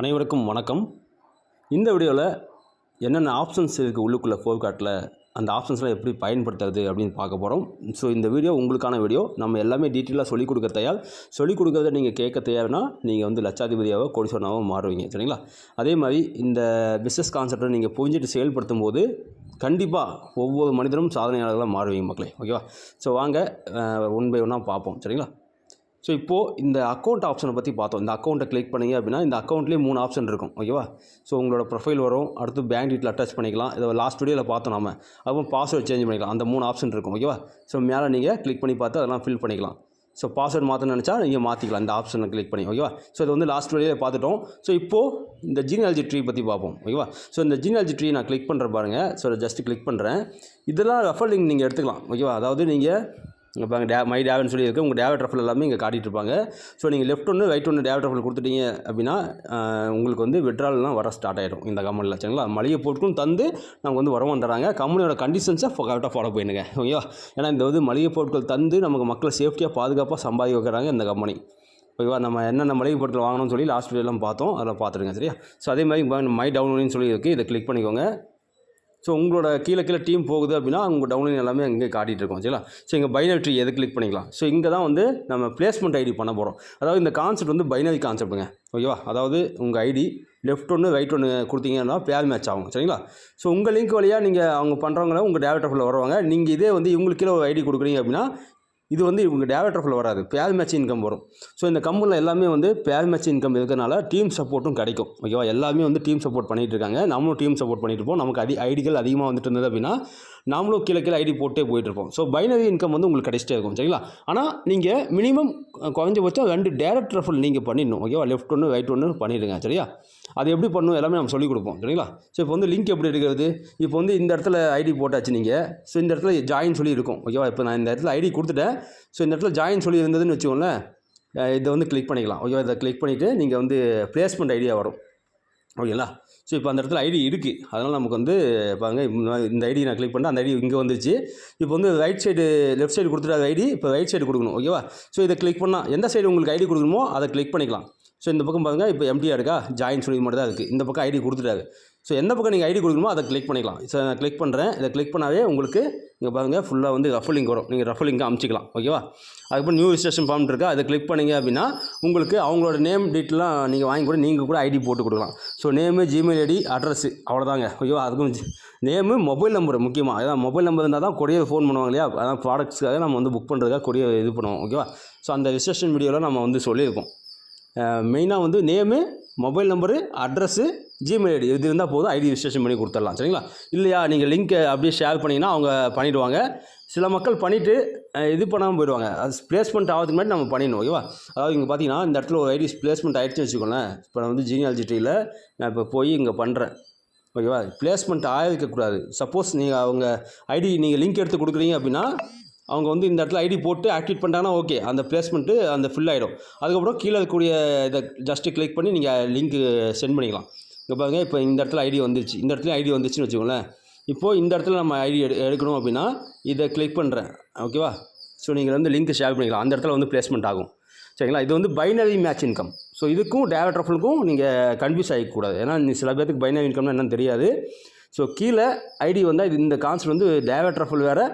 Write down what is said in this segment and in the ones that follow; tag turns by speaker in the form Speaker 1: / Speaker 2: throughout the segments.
Speaker 1: அனைவருக்கும் வணக்கம். இந்த வீடியோவில் என்னென்ன ஆப்ஷன்ஸ் இருக்குது உள்ளுக்குள்ளே ஃபோர்காட்டில் அந்த ஆப்ஷன்ஸ்லாம் எப்படி பயன்படுத்துறது அப்படின்னு பார்க்க போகிறோம் ஸோ இந்த வீடியோ உங்களுக்கான வீடியோ. நம்ம எல்லாமே டீட்டெயிலாக சொல்லிக் கொடுக்க தயார் சொல்லிக் கொடுக்கறத நீங்கள் கேட்க தயார்னா நீங்கள் வந்து லட்சாதிபதியாவோ கோடீஸ்வரனாவோ மாறுவீங்க. சரிங்களா? அதே மாதிரி இந்த பிஸ்னஸ் கான்செப்டை நீங்கள் புரிஞ்சுட்டு செயல்படுத்தும் போது கண்டிப்பாக ஒவ்வொரு மனிதனும் சாதனையாளர்களாக மாறுவீங்க மக்களே. ஓகேவா ஸோ வாங்க ஒன் பை ஒன்னாக பார்ப்போம். சரிங்களா? ஸோ இப்போது இந்த அக்கௌண்ட் ஆப்ஷனை பற்றி பார்த்தோம். இந்த அக்கௌண்ட்டை கிளிக் பண்ணீங்க அப்படின்னா இந்த அக்கௌண்ட்லேயே மூணு ஆப்ஷன் இருக்கும். ஓகேவா ஸோ உங்களோட ப்ரொஃபைல் வரும். அடுத்து பேங்க் டீட்டில் அட்டாச் பண்ணிக்கலாம். இதை லாஸ்ட் வீடியோவில் பார்த்தோம் நம்ம அப்புறம் பாஸ்வேர்ட் சேஞ்ச் பண்ணிக்கலாம். அந்த மூணு ஆப்ஷன் இருக்கும். ஓகேவா ஸோ மேலே நீங்கள் கிளிக் பண்ணி பார்த்து அதெல்லாம் ஃபில் பண்ணிக்கலாம். ஸோ பாஸ்வேர்ட் மாற்ற நினச்சா நீங்கள் மாற்றிக்கலாம் இந்த ஆப்ஷனை கிளிக் பண்ணி. ஓகேவா ஸோ இது வந்து லாஸ்ட் வீடியோவில் பார்த்துட்டோம். ஸோ இப்போது இந்த ஜீனாலஜி ட்ரீ பற்றி பார்ப்போம். ஓகேவா ஸோ இந்த ஜீனாலஜி ட்ரீ நான் கிளிக் பண்ணுற பாருங்கள் ஸோ ஜஸ்ட் கிளிக் பண்ணுறேன் இதெல்லாம் ரெஃபர் லிங்க் நீங்கள் எடுத்துக்கலாம். ஓகேவா அதாவது நீங்கள் இங்கே பாருங்க டே மை டேவன் சொல்லி இருக்குது உங்கள் டேவட் ரஃபல் எல்லாமே இங்கே காட்டிட்டு இருப்பாங்க. ஸோ நீங்கள் லெஃப்ட் ஒன்று ரைட் ஒன்று டேவட் ரஃபல் கொடுத்துட்டீங்க அப்படின்னா உங்களுக்கு வந்து விட்ரால்லாம் வர ஸ்டார்ட் ஆகிடும் இந்த கம்பெனியில் சரிங்களா? மளிகை பொருட்களும் தந்து நமக்கு வந்து வரவும் தராங்க. கம்பெனியோட கண்டிஷன்ஸை கரெக்டாக ஃபாலோ பண்ணுங்க ஓகேவா? ஏன்னா இந்த வந்து மளிகை பொருட்கள் தந்து நமக்கு மக்களை சேஃப்டியாக பாதுகாப்பாக சம்பாதி வைக்கிறாங்க இந்த கம்பெனி ஓகேவா? நம்ம என்னென்ன மளிகை பொருட்கள் வாங்கணும்னு சொல்லி லாஸ்ட் வீடியோலாம் பார்த்தோம். அதில் பார்த்துருங்க சரியா? ஸோ அதே மாதிரி மை டவுன்லோடுன்னு சொல்லி இருக்குது இதை கிளிக் பண்ணிக்கோங்க. ஸோ உங்களோட கீழே கீழே டீம் போகுது அப்படின்னா உங்கள் டவுன்லைன் எல்லாமே அங்கே காட்டிகிட்டு இருக்கோம் சரிங்களா ஸோ இங்கே பைனரி ட்ரீ எது கிளிக் பண்ணிக்கலாம்? ஸோ இங்கே தான் வந்து நம்ம பிளேஸ்மெண்ட் ஐடி பண்ண போகிறோம் அதாவது இந்த கான்செப்ட் வந்து பைனரி கான்செப்ட்டுங்க ஓகேவா அதாவது உங்கள் ஐடி லெஃப்ட் ஒன்று ரைட் ஒன்று கொடுத்தீங்கன்னா பேர் மேட்ச் ஆகும் சரிங்களா? ஸோ உங்கள் லிங்க் வழியாக நீங்கள் அவங்க பண்ணுறவங்கள உங்கள் டேரக்டர்ஃபில் வருவாங்க. நீங்கள் இதே வந்து இவங்களுக்கு கீழே ஒரு ஐடி கொடுக்குறீங்க அப்படின்னா இது வந்து இவங்க டேரக்டர்ஃபில் வராது. பேர் மேட்ச் இன்கம் வரும். ஸோ இந்த கம்பெனியில் எல்லாமே வந்து பேர் மேட்ச் இன்கம் இருக்கிறனால டீம் சப்போர்ட்டும் கிடைக்கும். ஓகேவா எல்லாமே வந்து டீம் சப்போர்ட் பண்ணிகிட்டு இருக்காங்க. நம்மளும் டீம் சப்போர்ட் பண்ணிட்டு இருப்போம். நமக்கு அதி ஐடிகள் அதிகமாக வந்துட்டு இருந்தது அப்படின்னா நாமளும் கீழே கீழே ஐடி போட்டே போயிட்டு இருப்போம். ஸோ பைனரி இன்கம் வந்து உங்களுக்கு கிடைச்சிட்டே இருக்கும். சரிங்களா? ஆனால் நீங்கள் மினிமம் குறைஞ்சபட்சம் ரெண்டு டேரக்ட் ரெஃபல் நீங்கள் பண்ணிடணும். ஓகேவா லெஃப்ட் ஒன்று ரைட் ஒன்று பண்ணிடுங்க. சரியா? அது எப்படி பண்ணணும் எல்லாமே நம்ம சொல்லிக் கொடுப்போம் சரிங்களா? ஸோ இப்போ வந்து லிங்க் எப்படி எடுக்கிறது? இப்போ வந்து இந்த இடத்துல ஐடி போட்டாச்சு நீங்கள் ஸோ இந்த இடத்துல ஜாயின் சொல்லி இருக்கும். ஓகேவா இப்போ நான் இந்த இடத்துல ஐடி கொடுத்துட்டேன். ஸோ இந்த இடத்துல ஜாயின் சொல்லி இருந்ததுன்னு வச்சுக்கோங்களேன் இதை வந்து கிளிக் பண்ணிக்கலாம். ஓகேவா இதை கிளிக் பண்ணிவிட்டு நீங்கள் வந்து பிளேஸ்மெண்ட் ஐடியா வரும். ஓகேங்களா ஸோ இப்போ அந்த இடத்துல ஐடி இருக்குது அதனால் நமக்கு வந்து பாருங்க இந்த- இந்த ஐடி நான் கிளிக் பண்ணேன் அந்த ஐடி இங்கே வந்துச்சு இப்போ வந்து ரைட் சைடு லெஃப்ட் சைடு கொடுத்துட்டு ஐடி இப்போ ரைட் சைடு கொடுக்கணும். ஓகேவா ஸோ இதை கிளிக் பண்ணால் எந்த சைடு உங்களுக்கு ஐடி கொடுக்கணுமோ அதை கிளிக் பண்ணிக்கலாம். ஸோ இந்த பக்கம் பாருங்கள் இப்போ எம்டிஆர் இருக்கா? ஜாயின் சொல்லி மட்டும் தான் இருக்குது இந்த பக்கம் ஐடி கொடுத்துட்டாரு. ஸோ எந்த பக்கம் நீங்கள் ஐடி கொடுக்கணுமோ அதை கிளிக் பண்ணிக்கலாம். ஸோ நான் கிளிக் பண்ணுறேன் இதை கிளிக் பண்ணாவே உங்களுக்கு இங்கே பாருங்கள் ஃபுல்லாக வந்து ரஃபலிங் வரும். நீங்கள் ரஃபலிங்காக அமுச்சிக்கலாம். ஓகேவா அதுக்கப்புறம் நியூ ரிஜிஸ்ட்ரேஷன் ஃபார்ம் இருக்கா. அதை கிளிக் பண்ணீங்க அப்படின்னா உங்களுக்கு அவங்களோட நேம் டீட்டெயிலாம் நீங்கள் வாங்கி கூட நீங்கள் கூட ஐடி போட்டு கொடுக்கலாம். So name Gmail ID address அவ்வளோதாங்க ஓகேவா அதுக்கும் நேமு மொபைல் நம்பர் முக்கியமாக அதான் மொபைல் நம்பர் இருந்தால் தான் கொரியர் ஃபோன் பண்ணுவாங்க இல்லையா? அதான் ப்ராடக்ட்ஸ்க்காக நம்ம வந்து புக் பண்ணுறதுக்காக கொரியர் இது பண்ணுவோம். ஓகேவா ஸோ அந்த ரிஜிஸ்ட்ரேஷன் வீடியோவில் நம்ம வந்து சொல்லியிருக்கோம். மெயினாக வந்து name mobile number address Gmail ID இது இருந்தால் போதும். ஐடி ரிஜிஸ்ட்ரேஷன் பண்ணி கொடுத்துடலாம். சரிங்களா? இல்லையா? நீங்கள் லிங்க்கை அப்படியே ஷேர் பண்ணிங்கன்னா அவங்க பண்ணிவிடுவாங்க சில மக்கள் பண்ணிவிட்டு இது பண்ணாமல் போயிடுவாங்க. அது பிளேஸ்மெண்ட் ஆகிறதுக்கு முன்னாடி நம்ம பண்ணிடணும். ஓகேவா? அதாவது இங்கே பார்த்தீங்கன்னா இந்த இடத்துல ஒரு ஐடி பிளேஸ்மெண்ட் ஆகிடுச்சு வச்சுக்கோங்களேன். இப்போ நான் வந்து ஜீனியாலஜி ட்ரீயில் நான் இப்போ போய் இங்கே பண்ணுறேன் ஓகேவா? பிளேஸ்மெண்ட் ஆகிருக்கக்கூடாது சப்போஸ் நீங்கள் அவங்க ஐடி நீங்கள் லிங்க் எடுத்து கொடுக்குறீங்க அப்படின்னா அவங்க வந்து இந்த இடத்துல ஐடி போட்டு ஆக்டிவேட் பண்ணிட்டாங்கன்னா ஓகே அந்த பிளேஸ்மெண்ட்டு அந்த ஃபில் ஆகிடும் அதுக்கப்புறம் கீழே இருக்கக்கூடிய இதை ஜஸ்ட்டு கிளிக் பண்ணி நீங்கள் லிங்க்கு சென்ட் பண்ணிக்கலாம். இங்கே பாருங்க இப்போ இந்த இடத்துல ஐடி வந்துருச்சு. இந்த இடத்துல ஐடி வந்துச்சுன்னு வச்சுக்கோங்களேன். இப்போது இந்த இடத்துல நம்ம ஐடி எடு எடுக்கணும் அப்படின்னா இதை கிளிக் பண்ணுறேன் ஓகேவா ஸோ நீங்கள் வந்து லிங்க் ஷேர் பண்ணிக்கலாம். அந்த இடத்துல வந்து பிளேஸ்மெண்ட் ஆகும். சரிங்களா? இது வந்து பைனரி மேட்ச் இன்கம் ஸோ இதுக்கும் டேரக்ட் ரஃபலுக்கும் நீங்கள் கன்ஃபியூஸ் ஆகிக்கூடாது ஏன்னா சில பேருக்கு பைனரி இன்கம்னா என்னன்னு தெரியாது. ஸோ கீழே ஐடி வந்தால் இது இந்த கான்செப்ட் வந்து டேவட் ரஃபல் வேறு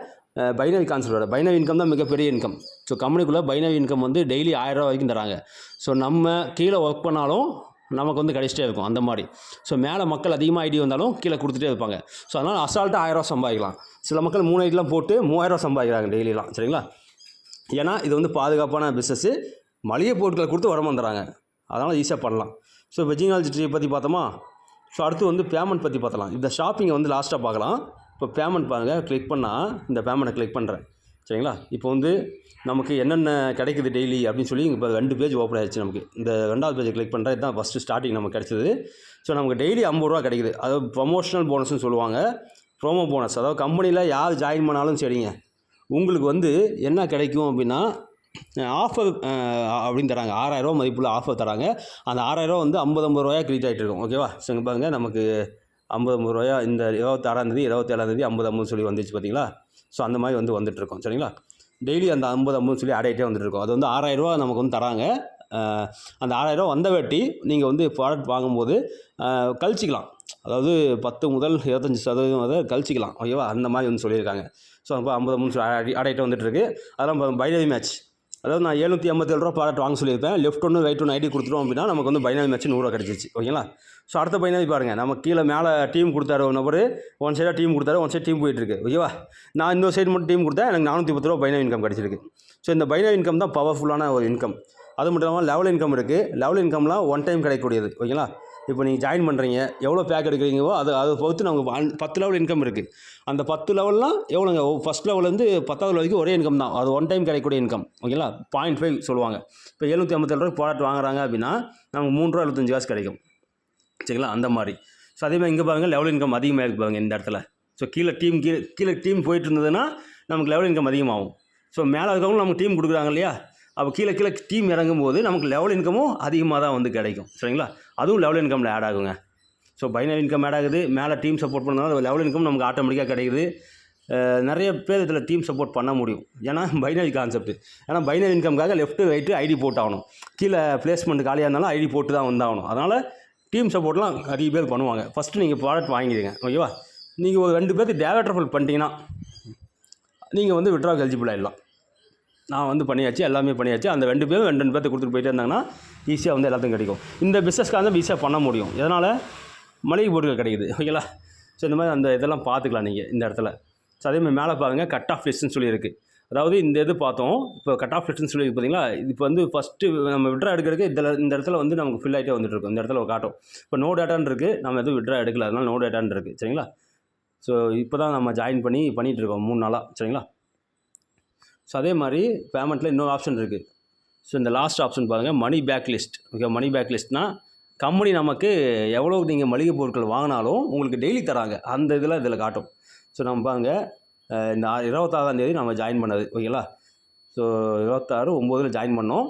Speaker 1: பைனரி கான்செப்டோட பைனரி இன்கம் தான் மிகப்பெரிய இன்கம் ஸோ கம்பெனிக்குள்ளே பைனரி இன்கம் வந்து டெய்லி ஆயிரம் வரைக்கும் தராங்க. ஸோ நம்ம கீழே ஒர்க் பண்ணாலும் நமக்கு வந்து கிடைச்சிட்டே இருக்கும் அந்த மாதிரி. ஸோ மேலே மக்கள் அதிகமாக ஐடி வந்தாலும் கீழே கொடுத்துட்டே இருப்பாங்க. ஸோ அதனால் அசால்ட்டாக ஆயிரம் சம்பாதிக்கலாம். சில மக்கள் மூணு ஐடிலாம் போட்டு மூவாயிரம் சம்பாதிக்கிறாங்க டெய்லிலாம் சரிங்களா? ஏன்னா இது வந்து பாதுகாப்பான பிஸ்னஸ்ஸு மளிகை பொருட்களை கொடுத்து வருமானம் வந்துடுறாங்க அதனால் ஈஸியாக பண்ணலாம். ஸோ இப்போ ஜீனாலஜி ட்ரீ பற்றி பார்த்தோமா? ஸோ அடுத்து வந்து பேமெண்ட் பற்றி பார்த்தலாம் இந்த ஷாப்பிங்கை வந்து லாஸ்ட்டாக பார்க்கலாம். இப்போ பேமெண்ட் பாருங்கள் கிளிக் பண்ணால் இந்த பேமெண்ட்டை கிளிக் பண்ணுறேன் சரிங்களா? இப்போ வந்து நமக்கு என்னென்ன கிடைக்குது டெய்லி அப்படின்னு சொல்லி இப்போ ரெண்டு பேஜ் ஓப்பன் ஆயிடுச்சு நமக்கு. இந்த ரெண்டாவது பேஜை கிளிக் பண்ணுறது இதுதான் ஃபஸ்ட்டு ஸ்டார்டிங் நமக்கு கிடைச்சது. ஸோ நமக்கு டெய்லி ஐம்பது ரூபா கிடைக்குது. அதாவது ப்ரொமோஷனல் போனஸ்னு சொல்லுவாங்க. ப்ரோமோ போனஸ் அதாவது கம்பெனியில் யார் ஜாயின் பண்ணாலும் சரிங்க. உங்களுக்கு வந்து என்ன கிடைக்கும் அப்படின்னா ஆஃபர் அப்படின்னு தராங்க. ஆறாயிரரூவா மதிப்புள்ள ஆஃபர் தராங்க. அந்த ஆறாயிரரூவா வந்து ஐம்பது ஐம்பது ரூபாயா கிரியேட் ஆகிட்டு இருக்கும். ஓகேவா சரி பாருங்கள் நமக்கு ஐம்பது ஐம்பது ரூபாயா? இந்த இருபத்தாறாந்தேதி இருபத்தேழாந்தேதி ஐம்பது ஐம்பது சொல்லி வந்துச்சு பார்த்தீங்களா? ஸோ அந்த மாதிரி வந்து வந்துட்டுருக்கோம். சரிங்களா? டெய்லி அந்த ஐம்பது ஐம்பது சொல்லி அடையிட்டே வந்துட்டுருக்கோம். அது வந்து ஆறாயிரரூவா நமக்கு வந்து தராங்க. அந்த ஆறாயிரம் வந்த வேட்டி நீங்கள் வந்து ப்ராடக்ட் வாங்கும்போது கழிச்சிக்கலாம். அதாவது பத்து முதல் இருபத்தஞ்சி சதவீதம் வரை கழிச்சிக்கலாம். ஓகேவா அந்த மாதிரி வந்து சொல்லியிருக்காங்க. ஸோ அப்போ ஐம்பது மூணு அடி அடையிட்டு வந்துட்டுருக்கு. அதெல்லாம் பைனரி மேட்ச் அதாவது நான் எழுநூற்றி ஐம்பத்தேழு ரூபா ப்ராடக்ட் வாங்க சொல்லியிருப்பேன். லெஃப்ட் ஒன்று ரைட் ஒன்று ஐடி கொடுத்துருவோம் அப்படின்னா நமக்கு வந்து பைனரி மேட்ச் நூறுரூவா கிடச்சிச்சு ஓகேங்களா ஸோ அடுத்த பையனாக பாருங்கள் நம்ம கீழே மேலே டீம் கொடுத்தாரு ஒரு நபர் ஒன் சைடாக டீம் கொடுத்தாரு ஒன் சைடு டீம் போயிட்டுருக்கு. ஓகேவா நான் இந்த சைடு மட்டும் டீம் கொடுத்தா எனக்கு நானூற்றி பத்து ரூபா பைனரி இன்கம் கிடச்சிருக்கு. ஸோ இந்த பைனரி இன்கம் தான் பவர்ஃபுல்லான ஒரு இன்கம் அது மட்டும் இல்லாமல் லெவல் இன்கம் இருக்குது லெவல் இன்கம்லாம் ஒன் டைம் கிடைக்கக்கூடியது. ஓகேங்களா இப்போ நீங்கள் ஜாயின் பண்ணுறீங்க எவ்வளோ பேக் எடுக்கிறீங்களோ அது அதை பொறுத்து நமக்கு பத்து லெவல் இன்கம் இருக்குது அந்த பத்து லெவல்லாம் எவ்வளோங்க ஃபஸ்ட் லெவல்லேருந்து பத்தாவது வரைக்கும் ஒரே இன்கம் தான். அது ஒன் டைம் கிடைக்கக்கூடிய இன்கம் ஓகேங்களா பாயிண்ட் ஃபைவ் சொல்லுவாங்க. இப்போ எழுநூற்றி ஐம்பத்தேழு ரூபாய் ப்ராடக்ட் வாங்குறாங்க அப்படின்னா நமக்கு மூணு ரூபா எழுபத்தஞ்சு காசு கிடைக்கும். சரிங்களா? அந்த மாதிரி. ஸோ அதே மாதிரி இங்கே பாருங்கள் லெவல் இன்கம் அதிகமாக இருக்கு பாருங்க இந்த இடத்துல. ஸோ கீழே டீம் கீழே கீழே டீம் போயிட்டு இருந்ததுன்னா நமக்கு லெவல் இன்கம் அதிகமாகும். ஸோ மேலே இருக்கவங்களும் நமக்கு டீம் கொடுக்குறாங்க இல்லையா? அப்போ கீழே கீழே டீம் இறங்கும் போது நமக்கு லெவல் இன்கமும் அதிகமாக தான் வந்து கிடைக்கும். சரிங்களா? அதுவும் லெவல் இன்கமில் ஆட் ஆகுங்க. ஸோ பைனரி இன்கம் ஆட் ஆகுது. மேலே டீம் சப்போர்ட் பண்ணதுனால லெவல் இன்கம் நமக்கு ஆட்டோமேட்டிக்காக கிடைக்குது. நிறைய பேர் இதில் டீம் சப்போர்ட் பண்ண முடியும். ஏன்னா பைனரி கான்செப்ட் ஏன்னா பைனரி இன்கம்காக லெஃப்ட்டு ரைட்டு ஐடி போட்டாகணும். கீழே பிளேஸ்மெண்ட் காலியாக இருந்தாலும் ஐடி போட்டு தான் வந்தாகணும். அதனால் டீம் சப்போர்ட்லாம் நிறைய பேர் பண்ணுவாங்க. ஃபஸ்ட்டு நீங்கள் ப்ராடக்ட் வாங்கிடுங்க. ஓகேவா நீங்கள் ஒரு ரெண்டு பேருக்கு டேரக்டர் ஃபுல் பண்ணிட்டீங்கன்னா நீங்கள் வந்து விட்ராக் எலிஜிபிள் ஆகிடலாம் நான் வந்து பண்ணியாச்சு எல்லாமே பண்ணியாச்சு. அந்த ரெண்டு பேரும் ரெண்டு ரெண்டு பேர்த்து கொடுத்துட்டு போயிட்டே இருந்தாங்கன்னா ஈஸியாக வந்து எல்லாத்தையும் கிடைக்கும். இந்த பிஸ்னஸ்க்காக தான் ஈஸியாக பண்ண முடியும். எதனால்? மளிகை பொருட்கள் கிடைக்குது. ஓகேங்களா ஸோ இந்த மாதிரி அந்த இதெல்லாம் பார்த்துக்கலாம் நீங்கள் இந்த இடத்துல. ஸோ அதே மாதிரி மேலே பாருங்கள் கட் ஆஃப் லிஸ்ட்னு சொல்லியிருக்கு. அதாவது இந்த இது பார்த்தோம். இப்போ கட் ஆஃப் லிஸ்ட்னு சொல்லி பார்த்தீங்களா? இப்போ வந்து ஃபஸ்ட்டு நம்ம விட்ரா எடுக்கிறதுக்கு இதில் இந்த இடத்துல வந்து நமக்கு ஃபில் ஆகிட்டே வந்துட்டு இருக்கும். இந்த இடத்துல காட்டும். இப்போ நோ டேட்டான் இருக்குது நம்ம எதுவும் விட்ரா எடுக்கல. அதனால் நோ டேட்டான் இருக்குது சரிங்களா? ஸோ இப்போ தான் நம்ம ஜாயின் பண்ணி பண்ணிகிட்டு இருக்கோம். மூணு நாளாக சரிங்களா? ஸோ அதே மாதிரி பேமெண்ட்டில் இன்னொரு ஆப்ஷன் இருக்குது ஸோ இந்த லாஸ்ட் ஆப்ஷன் பாருங்கள் money back list okay money back லிஸ்ட்னால் company நமக்கு எவ்வளோ நீங்கள் மளிகை பொருட்கள் வாங்கினாலும் உங்களுக்கு டெய்லி தராங்க. அந்த இதில் இதில் காட்டும். ஸோ நம்ம பாருங்கள் இந்த ஆ- இருபத்தாறாம் தேதி நம்ம ஜாயின் பண்ணது ஓகேங்களா ஸோ இருபத்தாறு ஒம்போதில் ஜாயின் பண்ணோம்.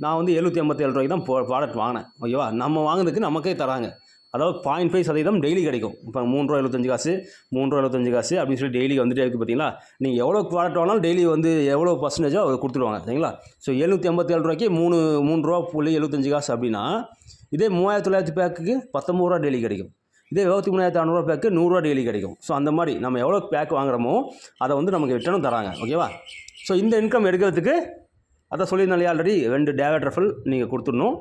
Speaker 1: நான் வந்து எழுநூற்றி ஐம்பத்தேழு ரூபாய்க்கு தான் ப்ராடக்ட் வாங்கினேன் ஓகேவா நம்ம வாங்கினதுக்கு நமக்கே தராங்க. அதாவது பாயிண்ட் ஃபைவ் சதவீதம் டெய்லி கிடைக்கும். இப்போ மூணு ரூபா எழுபத்தஞ்சு காசு மூணு ரூபா எழுபத்தஞ்சு காசு அப்படின்னு சொல்லி டெய்லி வந்துட்டே இருக்குது பார்த்தீங்களா நீங்கள் எவ்வளோ ப்ராடக்ட் வாங்கினாலும் டெய்லி வந்து எவ்வளோ பர்சன்டேஜோ அதை கொடுத்துருவாங்க சரிங்களா? ஸோ எழுநூற்றி ஐம்பத்தேழு ரூபாய்க்கு மூணு மூணு ரூபா புள்ளி எழுபத்தஞ்சு காசு அப்படின்னா இதே மூவாயிரத்தி தொள்ளாயிரத்தி பேக்குக்கு பத்தொம்பது ரூபா டெய்லி கிடைக்கும். இதே இருபத்தி மூணாயிரத்தி அறநூறுவா பேக்கு நூறுரூவா டெய்லி கிடைக்கும். ஸோ அந்த மாதிரி நம்ம எவ்வளோ பேக் வாங்குறோமோ அதை வந்து நமக்கு ரிட்டனும் தராங்க. ஓகேவா ஸோ இந்த இன்கம் எடுக்கிறதுக்கு அதான் சொல்லியிருந்தாலே ஆல்ரெடி ரெண்டு டேவட் ரஃபல் நீங்கள் கொடுத்துடணும்.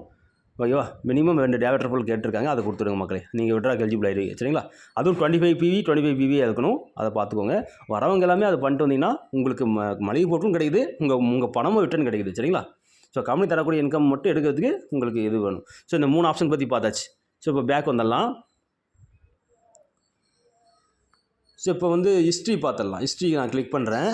Speaker 1: ஓகேவா மினிமம் ரெண்டு டேவட் ரஃபல் கேட்டிருக்காங்க அதை கொடுத்துருங்க மக்களே. நீங்கள் விட்ரா எலிஜிபிள் ஆயிடுவீங்க சரிங்களா? அதுவும் twenty five PV twenty five PV இருக்கணும் அதை பார்த்துக்கோங்க. வரவங்க எல்லாமே அதை பண்ணிட்டு வந்தீங்கன்னா உங்களுக்கு ம மளிகை பொருட்களும் கிடைக்குது உங்கள் உங்கள் பணமும் ரிட்டர்ன் கிடைக்குது சரிங்களா? ஸோ கம்பெனி தரக்கூடிய இன்கம் மட்டும் எடுக்கிறதுக்கு உங்களுக்கு இது வேணும். ஸோ இந்த மூணு ஆப்ஷன் பற்றி பார்த்தாச்சு. ஸோ இப்போ பேக் வந்துடலாம். ஸோ இப்போ வந்து ஹிஸ்ட்ரி பார்த்துடலாம். ஹிஸ்ட்ரி நான் கிளிக் பண்ணுறேன்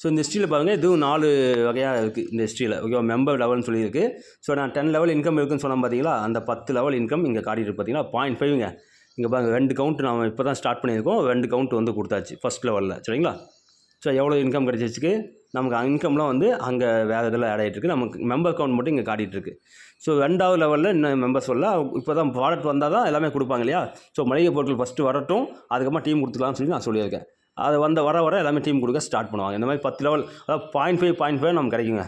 Speaker 1: ஸோ இந்த ஹிஸ்ட்ரியில் பாருங்கள் இதுவும் நாலு வகையாக இருக்குது இந்த ஹிஸ்ட்ரியில் ஓகேவா மெம்பர் லெவல்னு சொல்லியிருக்கு. ஸோ நான் டென் லெவல் இன்கம் இருக்குன்னு சொன்னால் பார்த்தீங்களா அந்த பத்து லெவல் இன்கம் இங்கே காட்டிட்டு பார்த்தீங்கன்னா பார்த்தீங்களா பாயிண்ட் ஃபைவ்ங்க இங்கே பாருங்கள் ரெண்டு கவுண்ட் நம்ம இப்போ தான் ஸ்டார்ட் பண்ணியிருக்கோம். ரெண்டு கவுண்ட் வந்து கொடுத்தாச்சு ஃபஸ்ட் லெவலில் சரிங்களா? ஸோ எவ்வளோ இன்கம் கிடைச்சிருக்கு நமக்கு இன்கம்லாம் வந்து அங்கே வேறு இதில் ஆட் நமக்கு மெம்பர் அக்கௌண்ட் மட்டும் இங்கே காட்டிகிட்ருக்கு ஸோ ரெண்டாவது லெவலில் இன்னும் மெம்பர்ஸ் வரல இப்போ தான் ப்ராடக்ட் வந்தால் தான் எல்லாமே கொடுப்பாங்க இல்லையா? ஸோ மளிகை பொருட்கள் ஃபஸ்ட்டு வரட்டும் அதுக்கப்புறமா டீம் கொடுத்துக்கலாம்னு சொல்லி நான் சொல்லியிருக்கேன். அது வந்த வர வர எல்லாமே டீம் கொடுக்க ஸ்டார்ட் பண்ணுவாங்க. இந்த மாதிரி பத்து லெவல் அதாவது பாயிண்ட் ஃபைவ் பாயிண்ட் ஃபைவ் நமக்கு கிடைக்குங்க.